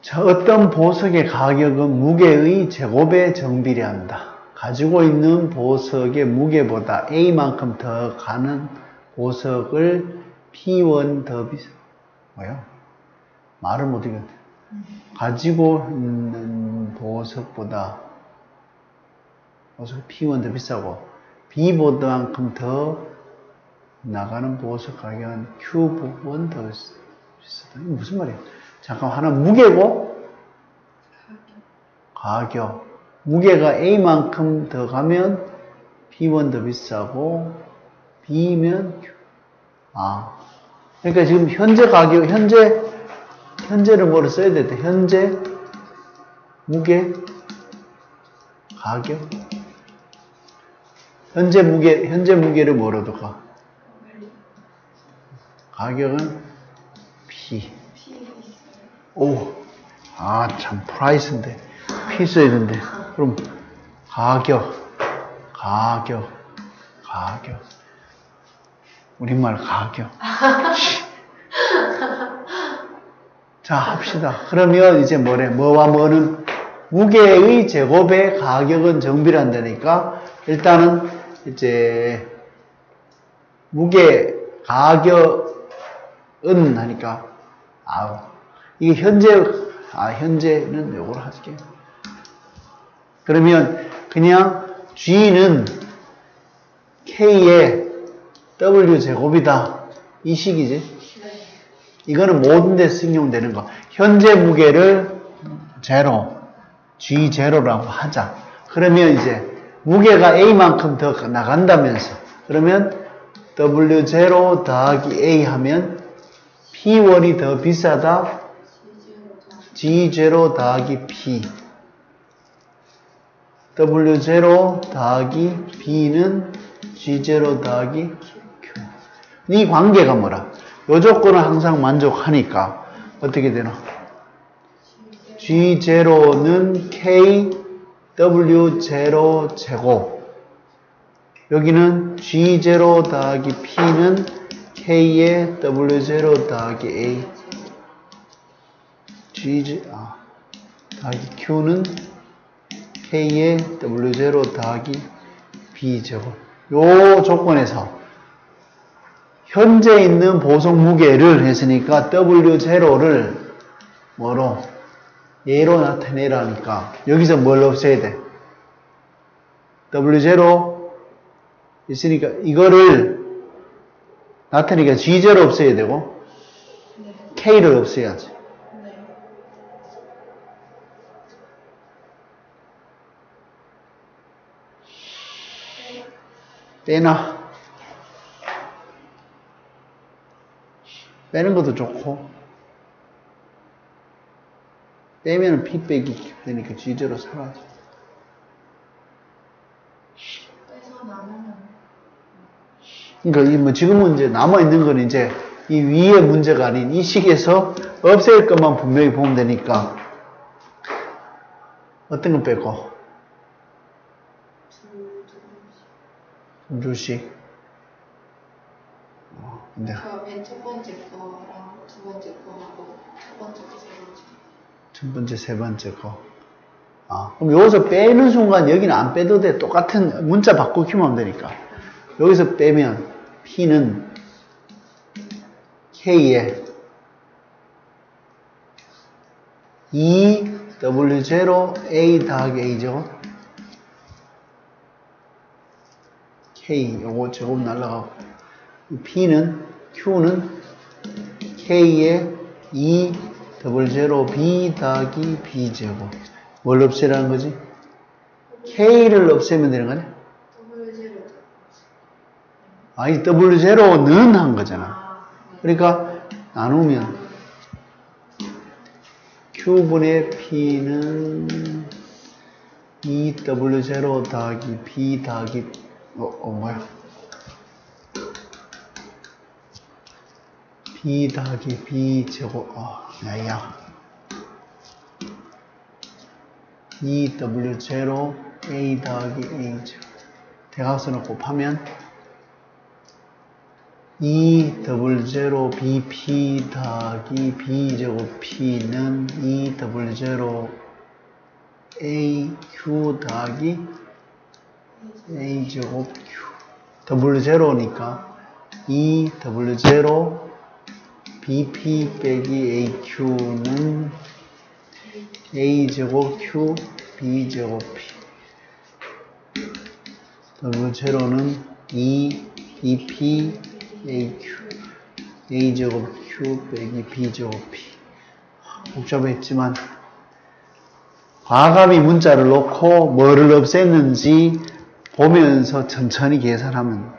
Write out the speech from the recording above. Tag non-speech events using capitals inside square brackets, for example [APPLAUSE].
자, 어떤 보석의 가격은 무게의 제곱에 정비례한다. 가지고 있는 보석의 무게보다 A만큼 더 가는 보석을 P1 더 비싸. 뭐야? 말을 못하겠네. 가지고 있는 보석보다 보석 P1 더 비싸고 B보다만큼 더 나가는 보석 가격은 Q1 더 비싸다. 이게 무슨 말이야? 잠깐 하나 무게고 가격 무게가 A만큼 더 가면 B1 더 비싸고 B면. 아 그러니까 지금 현재 가격 현재 현재를 뭐로 써야 돼? 현재 무게 가격 현재 무게 현재 무게를 뭐로 둘까? 가격은 P 오, 아, 참, 프라이스인데. 피 써야 되는데. 그럼, 가격, 가격, 가격. 우리말 가격. [LAUGHS] 자, 합시다. 그러면 이제 뭐래? 뭐와 뭐는? 무게의 제곱의 가격은 정비란다니까, 일단은, 이제, 무게, 가격은 하니까, 아우. 이게 현재, 아, 현재는 요걸 할게요. 그러면 그냥 G는 K의 W 제곱이다. 이 식이지. 이거는 모든 데 승용되는 거. 현재 무게를 제로, G 제로라고 하자. 그러면 이제 무게가 A만큼 더 나간다면서. 그러면 W 제로 더하기 A 하면 P1이 더 비싸다. G0 더하기 P W0 더하기 B는 G0 더하기 Q 이 관계가 뭐라? 요 조건을 항상 만족하니까 어떻게 되나? G0는 K W0 제곱 여기는 G0 더하기 P는 K의 W0 더하기 A G, 아, 더하기 Q는 K의 W0 더하기 B제곱. 요 조건에서 현재 있는 보석 무게를 했으니까 W0를 뭐로? 얘로 나타내라니까 여기서 뭘 없애야 돼? W0 있으니까 이거를 나타내니까 G0 없애야 되고 K를 없애야지. 빼나 빼는 것도 좋고. 빼면 피 빼기 되니까 G제로 사라져. 빼서 남으면 그러니까 이뭐 지금은 이제 남아 있는 건 이제 이 위의 문제가 아닌 이 식에서 없앨 것만 분명히 보면 되니까 어떤 건 빼고 좀 줄씩 어, 근데 그맨첫 번째 거랑 두 번째 거하고 첫 번째 거, 세 번째 거. 첫 번째, 세 번째 거. 아, 그럼 여기서 빼는 순간 여기는 안 빼도 돼. 똑같은 문자 바꾸기만 하면 되니까. 여기서 빼면 P는 K에 2W0A 더하기 A죠. K, 요거 제곱 날라가고. 이 P는, Q는 K의 2 더블 제로 B 더하기 B 제곱. 뭘 없애라는 거지? K를 없애면 되는 제로. 아니, W 제로는 한 거잖아. 그러니까 나누면 Q분의 P는 2W0 더하기 B 더하기 어, 어 뭐야? B 더하기 B 제곱 어, 야야 2W0 A 더하기 A 제곱 대각선을 곱하면 E 더블 제로 BP 더하기 B 제곱 P는 E 더블 제로 AQ 더하기 A 제곱 Q 더블 제로니까 E 더블 제로 BP 빼기 AQ는 A 제곱 Q B 제곱 P. 더블 제로는 E EP AQ A 제곱 Q 빼기 B 제곱 P. 복잡했지만 과감히 문자를 놓고 뭐를 없앴는지 보면서 천천히 계산하면